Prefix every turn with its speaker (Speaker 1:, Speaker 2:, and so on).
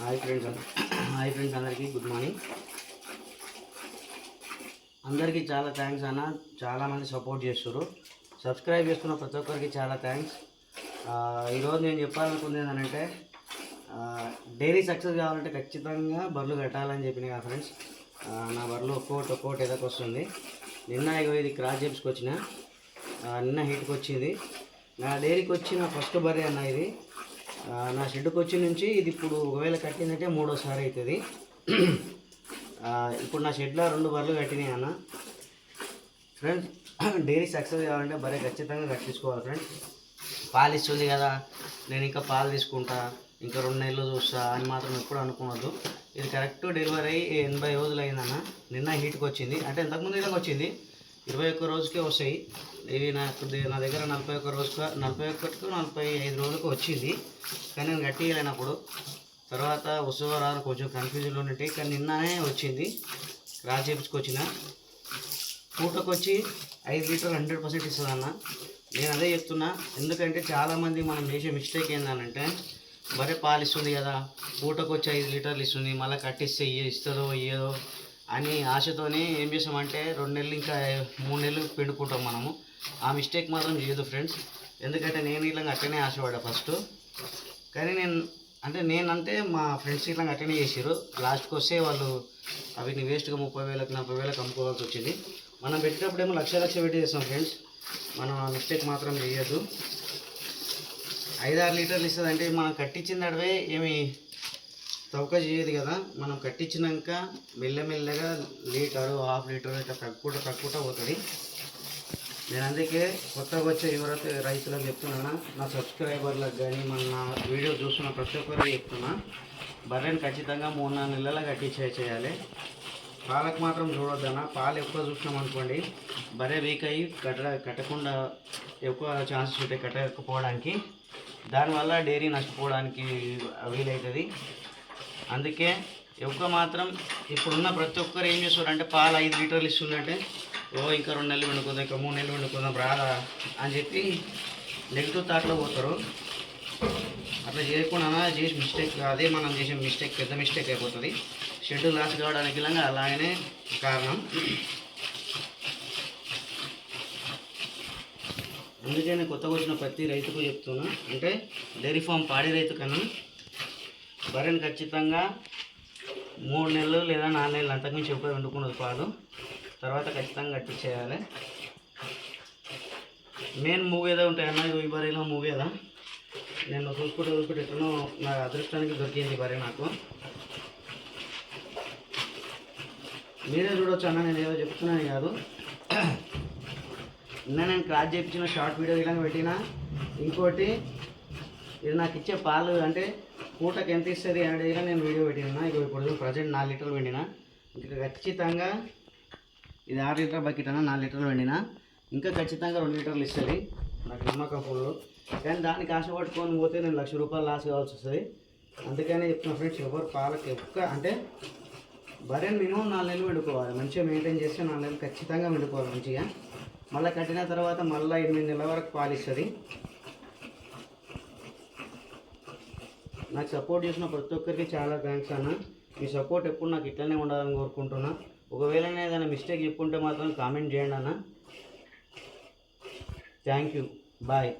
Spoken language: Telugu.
Speaker 1: హాయ్ ఫ్రెండ్స్ హాయ్ ఫ్రెండ్స్ అందరికీ గుడ్ మార్నింగ్ అందరికీ చాలా థ్యాంక్స్ అన్న. చాలామంది సపోర్ట్ చేస్తారు సబ్స్క్రైబ్ చేసుకున్న ప్రతి ఒక్కరికి చాలా థ్యాంక్స్ ఈరోజు నేను చెప్పాలనుకుంది ఏంటంటే డైలీ సక్సెస్ కావాలంటే ఖచ్చితంగా బర్రెలు కట్టాలని చెప్పిన కదా ఫ్రెండ్స్ నా బర్రెలు ఒక్కోటి ఒక్కోటి ఎదకు వస్తుంది. నిన్న ఇది క్రాస్ జెప్స్కి వచ్చిన. నిన్న హీట్కి వచ్చింది. నా డైరీకి వచ్చిన ఫస్ట్ బర్రే అన్న ఇది. నా షెడ్కి వచ్చి నుంచి ఇది ఇప్పుడు ఒకవేళ కట్టిందంటే మూడోసారి అవుతుంది. ఇప్పుడు నా షెడ్లో రెండు బర్రెలు కట్టినాయి అన్న. ఫ్రెండ్స్ డైరీ సక్సెస్ కావాలంటే బరే ఖచ్చితంగా కట్టించుకోవాలి ఫ్రెండ్స్ పాలు ఇస్తుంది కదా నేను ఇంకా పాలు తీసుకుంటా ఇంకా రెండు నెలలు చూస్తా అని మాత్రం ఎప్పుడు అనుకోవద్దు. ఇది కరెక్ట్ డెలివరీ అయ్యి ఎనభై రోజులు అయిందన్న నిన్న హీట్కి వచ్చింది. అంటే ఇంతకుముందు ఇలాగ వచ్చింది. ఇరవై ఒక్క రోజుకే వస్తాయి. ఇవి నాకు నా దగ్గర నలభై ఒక్క రోజుకు నలభై ఒక్కటికి నలభై ఐదు రోజులకు వచ్చింది. కానీ నేను గట్టియలేనప్పుడు తర్వాత ఉత్సవాలు కొంచెం కన్ఫ్యూజన్లో ఉంటాయి. కానీ నిన్ననే వచ్చింది. రాజు చేపించుకొచ్చిన. పూటకు వచ్చి ఐదు లీటర్లు హండ్రెడ్ పర్సెంట్ ఇస్తుంది అన్న నేను అదే చెప్తున్నా. ఎందుకంటే చాలామంది మనం చేసే మిస్టేక్ ఏంటంటే బరే పాలు ఇస్తుంది కదా పూటకు వచ్చి ఐదు లీటర్లు ఇస్తుంది మళ్ళీ కట్టిస్తే ఇస్తుందో ఇయ్యదో అని ఆశతోనే ఏం చేసామంటే రెండు నెలలు ఇంకా మూడు నెలలు పిండుకుంటాం మనము. ఆ మిస్టేక్ మాత్రం చేయదు ఫ్రెండ్స్ ఎందుకంటే నేను ఇట్లా అట్టనే ఆశపడ్డా ఫస్ట్ కానీ నేను అంటే నేనంటే మా ఫ్రెండ్స్ ఇట్లా అట్టనే చేసారు లాస్ట్కి వస్తే వాళ్ళు అవి వేస్ట్గా ముప్పై వేలకు నలభై వేలకు అమ్ముకోవాల్సి వచ్చింది. మనం పెట్టినప్పుడేమో లక్ష లక్ష పెట్టి చేస్తాం ఫ్రెండ్స్ మనం ఆ మిస్టేక్ మాత్రం చేయొద్దు. ఐదారు లీటర్లు ఇస్తుంది అంటే మనం కట్టించిన నడవే ఏమి తవ్వక చేయదు కదా. మనం కట్టించినాక మెల్లమెల్లగా లీటరు హాఫ్ లీటర్ ఇట్లా తక్కువ తక్కువ పోతుంది. నేను అందుకే కొత్తగా వచ్చే ఎవరైతే రైతులకు చెప్తున్నానా నా సబ్స్క్రైబర్లకు కానీ మన నా వీడియో చూస్తున్న ప్రతి ఒక్కరికి చెప్తున్నా బర్రెని ఖచ్చితంగా మూడు నాలుగు నెలల కట్టించే చేయాలి. పాలకు మాత్రం చూడొద్దన్న పాలు ఎక్కువ చూసినాం అనుకోండి బర్రె వీక్ అయ్యి కట్ట కట్టకుండా ఎక్కువ ఛాన్సెస్ ఉంటాయి కట్టకపోవడానికి దానివల్ల డైరీ నష్టపోవడానికి వీలవుతుంది అందుకే ఎక్కువ మాత్రం ఇప్పుడున్న ప్రతి ఒక్కరు ఏం చేస్తారు అంటే పాలు ఐదు లీటర్లు ఇస్తుందంటే ఓ ఇంకా రెండు నెలలు వండుకుందాం ఇంకా మూడు నెలలు వండుకుందాం రాదా అని చెప్పి నెగిటివ్ థాట్లో పోతారు. అట్లా చేయకుండా చేసి మిస్టేక్ అదే మనం చేసే మిస్టేక్ పెద్ద మిస్టేక్ అయిపోతుంది. షెడ్ లాస్ కావడానికి ఇలాగా అలాగనే కారణం. అందుకే నేను కొత్తగా వచ్చిన ప్రతి రైతుకు చెప్తున్నా అంటే డైరీ ఫామ్ పాడి రైతు కన్నా బర్రెని ఖచ్చితంగా మూడు నెలలు లేదా నాలుగు నెలలు అంతకుమించి ఎప్పుడు వండుకున్నది పాలు తర్వాత ఖచ్చితంగా కట్టించేయాలి మెయిన్ మూవ్ ఏదో ఉంటాయన్న ఈ బర్రెలో మూవ్ ఏదా నేను చూసుకుంటూ చూసుకుంటే ఎట్లనో నా అదృష్టానికి దొరికింది బర్రె నాకు. మీరే చూడొచ్చు అన్న నేను ఏదో చెప్తున్నాను కాదు. నిన్న నేను క్రాస్ చేయించిన షార్ట్ వీడియో ఇలా పెట్టిన. ఇంకోటి ఇది నాకు ఇచ్చే పాలు అంటే పూటకి ఎంత ఇస్తుంది అనేది నేను వీడియో పెట్టినా. ఇక ఇప్పుడు ప్రజెంట్ నాలుగు లీటర్లు వండిన. ఇంకా ఖచ్చితంగా ఇది ఆరు లీటర్ బకెట్ అన్న నాలుగు లీటర్లు వండిన. ఇంకా ఖచ్చితంగా రెండు లీటర్లు ఇస్తుంది. నాకు నమ్మకం ఫుల్. కానీ దానికి ఆశ పట్టుకొని పోతే నేను లక్ష రూపాయలు లాస్ కావాల్సి వస్తుంది. అందుకనే చెప్తున్నా ఫ్రెండ్స్ ఎవరు పాలకి ఎక్కువ అంటే బర్రెని మినిమం నాలుగు నెలలు వండుకోవాలి. మంచిగా మెయింటైన్ చేస్తే నాలుగు నెలలు ఖచ్చితంగా వండుకోవాలి మంచిగా. మళ్ళీ కట్టిన తర్వాత మళ్ళీ ఎనిమిది నెలల వరకు పాలు ఇస్తుంది నాకు సపోర్ట్ చేసిన ప్రతి ఒక్కరికి చాలా థ్యాంక్స్ అన్న. మీ సపోర్ట్ ఎప్పుడు నాకు ఇట్లనే ఉండాలని కోరుకుంటున్నా. ఒకవేళ నేను ఏదైనా మిస్టేక్ చెప్పుంటే మాత్రం కామెంట్ చేయండి అన్న. Thank you bye